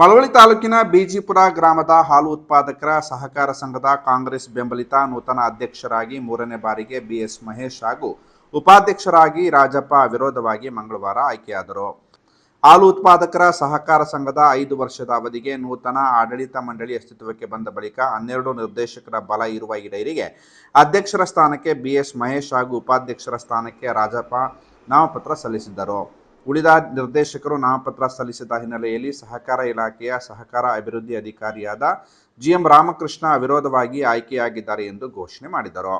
ಮಳವಳ್ಳಿ ತಾಲೂಕಿನ ಬಿಜಿಪುರ ಗ್ರಾಮದ ಹಾಲು ಉತ್ಪಾದಕರ ಸಹಕಾರ ಸಂಘದ ಕಾಂಗ್ರೆಸ್ ಬೆಂಬಲಿತ ನೂತನ ಅಧ್ಯಕ್ಷರಾಗಿ ಮೂರನೇ ಬಾರಿಗೆ ಬಿಎಸ್ ಮಹೇಶ್ ಹಾಗೂ ಉಪಾಧ್ಯಕ್ಷರಾಗಿ ರಾಜಪ್ಪ ವಿರೋಧವಾಗಿ ಮಂಗಳವಾರ ಆಯ್ಕೆಯಾದರು. ಹಾಲು ಉತ್ಪಾದಕರ ಸಹಕಾರ ಸಂಘದ ಐದು ವರ್ಷದ ಅವಧಿಗೆ ನೂತನ ಆಡಳಿತ ಮಂಡಳಿ ಅಸ್ತಿತ್ವಕ್ಕೆ ಬಂದ ಬಳಿಕ ಹನ್ನೆರಡು ನಿರ್ದೇಶಕರ ಬಲ ಇರುವ ಈ ಅಧ್ಯಕ್ಷರ ಸ್ಥಾನಕ್ಕೆ ಬಿಎಸ್ ಮಹೇಶ್ ಹಾಗೂ ಉಪಾಧ್ಯಕ್ಷರ ಸ್ಥಾನಕ್ಕೆ ರಾಜಪ್ಪ ನಾಮಪತ್ರ ಸಲ್ಲಿಸಿದ್ದರು. ಉಳಿದ ನಿರ್ದೇಶಕರು ನಾಮಪತ್ರ ಸಲ್ಲಿಸಿದ ಹಿನ್ನೆಲೆಯಲ್ಲಿ ಸಹಕಾರ ಇಲಾಖೆಯ ಸಹಕಾರ ಅಭಿವೃದ್ಧಿ ಅಧಿಕಾರಿಯಾದ ಜಿಎಂ ರಾಮಕೃಷ್ಣ ಅವಿರೋಧವಾಗಿ ಆಯ್ಕೆಯಾಗಿದ್ದಾರೆ ಎಂದು ಘೋಷಣೆ ಮಾಡಿದರು.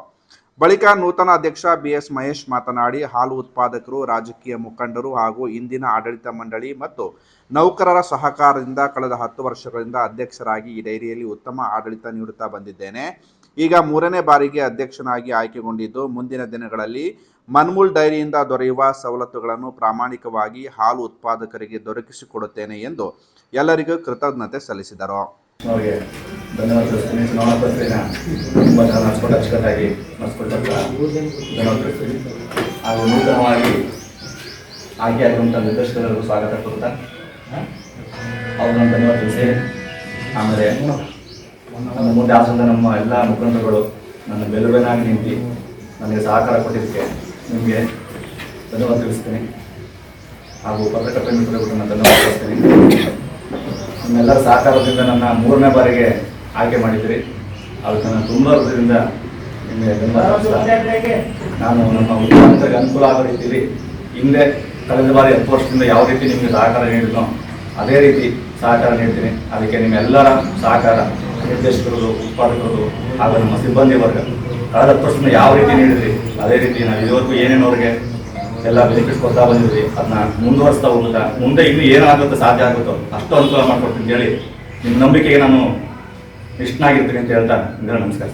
ಬಳಿಕ ನೂತನ ಅಧ್ಯಕ್ಷ ಬಿಎಸ್ ಮಹೇಶ್ ಮಾತನಾಡಿ, ಹಾಲು ಉತ್ಪಾದಕರು, ರಾಜಕೀಯ ಮುಖಂಡರು ಹಾಗೂ ಇಂದಿನ ಆಡಳಿತ ಮಂಡಳಿ ಮತ್ತು ನೌಕರರ ಸಹಕಾರದಿಂದ ಕಳೆದ ಹತ್ತು ವರ್ಷಗಳಿಂದ ಅಧ್ಯಕ್ಷರಾಗಿ ಈ ಡೈರಿಯಲ್ಲಿ ಉತ್ತಮ ಆಡಳಿತ ನೀಡುತ್ತಾ ಬಂದಿದ್ದೇನೆ. ಈಗ ಮೂರನೇ ಬಾರಿಗೆ ಅಧ್ಯಕ್ಷನಾಗಿ ಆಯ್ಕೆಗೊಂಡಿದ್ದು ಮುಂದಿನ ದಿನಗಳಲ್ಲಿ ಮನ್ಮೂಲ್ ಡೈರಿಯಿಂದ ದೊರೆಯುವ ಸವಲತ್ತುಗಳನ್ನು ಪ್ರಾಮಾಣಿಕವಾಗಿ ಹಾಲು ಉತ್ಪಾದಕರಿಗೆ ದೊರಕಿಸಿಕೊಡುತ್ತೇನೆ ಎಂದು ಎಲ್ಲರಿಗೂ ಕೃತಜ್ಞತೆ ಸಲ್ಲಿಸಿದರು. ಧನ್ಯವಾದ ಆಮೇಲೆ ನಮ್ಮ ಮುಂದೆ ಆಸಂದ ನಮ್ಮ ಎಲ್ಲ ಮುಖಂಡರುಗಳು ನನ್ನ ಬೆಲುಬೆನಾಗಿ ನಿಂತು ನನಗೆ ಸಹಕಾರ ಕೊಟ್ಟಿದ್ದಕ್ಕೆ ನಿಮಗೆ ಧನ್ಯವಾದ ತಿಳಿಸ್ತೀನಿ. ಹಾಗೂ ಪತ್ರಕರ್ತ ಮಿತ್ರರಿಗೂ ನನ್ನ ಧನ್ಯವಾದ ತಿಳಿಸ್ತೀನಿ. ನಿಮ್ಮೆಲ್ಲರ ಸಹಕಾರದಿಂದ ನನ್ನ ಮೂರನೇ ಬಾರಿಗೆ ಆಯ್ಕೆ ಮಾಡಿದ್ರಿ ಅದಕ್ಕೆ ನಾನು ತುಂಬ ಹೃದಯದಿಂದ ನಿಮಗೆ ನಾನು ನಮ್ಮ ಮುಖ್ಯಮಂತ್ರಿಗೆ ಅನುಕೂಲ ಆಗೋ ರೀತಿಯಲ್ಲಿ ಹಿಂದೆ ಕಳೆದ ಬಾರಿ ಹತ್ತು ವರ್ಷದಿಂದ ಯಾವ ರೀತಿ ನಿಮಗೆ ಸಹಕಾರ ನೀಡಿದ್ನೋ ಅದೇ ರೀತಿ ಸಹಕಾರ ನೀಡ್ತೀನಿ. ಅದಕ್ಕೆ ನಿಮ್ಮೆಲ್ಲರ ಸಹಕಾರ. ನಿರ್ದೇಶಕರು ಉತ್ಪಾದಕರು ಹಾಗೂ ನಮ್ಮ ಸಿಬ್ಬಂದಿ ವರ್ಗ, ಕಳೆದ ಪ್ರಶ್ನೆ ಯಾವ ರೀತಿ ನೀಡಿದ್ರಿ? ಅದೇ ರೀತಿ ನಾವು ಇದುವರೆಗೂ ಏನೇನವ್ರಿಗೆ ಎಲ್ಲ ಬೆನಿಫಿಟ್ಸ್ ಕೊಡ್ತಾ ಬಂದಿದ್ವಿ. ಅದನ್ನ ಮುಂದುವರಿಸ್ತಾ ಹೋಗುತ್ತಾ, ಮುಂದೆ ಇನ್ನೂ ಏನಾಗುತ್ತೆ, ಸಾಧ್ಯ ಆಗುತ್ತೋ ಅಷ್ಟು ಅನುಕೂಲ ಮಾಡ್ಕೊಡ್ತೀನಿ ಹೇಳಿ ನಿಮ್ಮ ನಂಬಿಕೆಗೆ ನಾನು ಇಷ್ಟನಾಗಿರ್ತೀನಿ ಅಂತ ಹೇಳ್ತಾ ಇಂದಿರಾ ನಮಸ್ಕಾರ.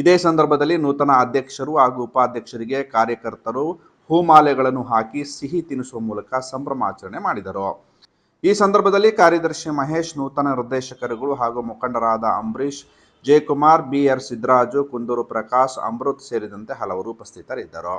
ಇದೇ ಸಂದರ್ಭದಲ್ಲಿ ನೂತನ ಅಧ್ಯಕ್ಷರು ಹಾಗೂ ಉಪಾಧ್ಯಕ್ಷರಿಗೆ ಕಾರ್ಯಕರ್ತರು ಹೂಮಾಲೆಗಳನ್ನು ಹಾಕಿ ಸಿಹಿ ತಿನ್ನಿಸುವ ಮೂಲಕ ಸಂಭ್ರಮಾಚರಣೆ ಮಾಡಿದರು. ಈ ಸಂದರ್ಭದಲ್ಲಿ ಕಾರ್ಯದರ್ಶಿ ಮಹೇಶ್ ನೂತನ ನಿರ್ದೇಶಕರುಗಳು ಹಾಗೂ ಮುಖಂಡರಾದ ಅಂಬರೀಶ್ ಜಯಕುಮಾರ್, ಬಿಆರ್ ಸಿದ್ದರಾಜು, ಕುಂದೂರು ಪ್ರಕಾಶ್, ಅಮೃತ್ ಸೇರಿದಂತೆ ಹಲವರು ಉಪಸ್ಥಿತರಿದ್ದರು.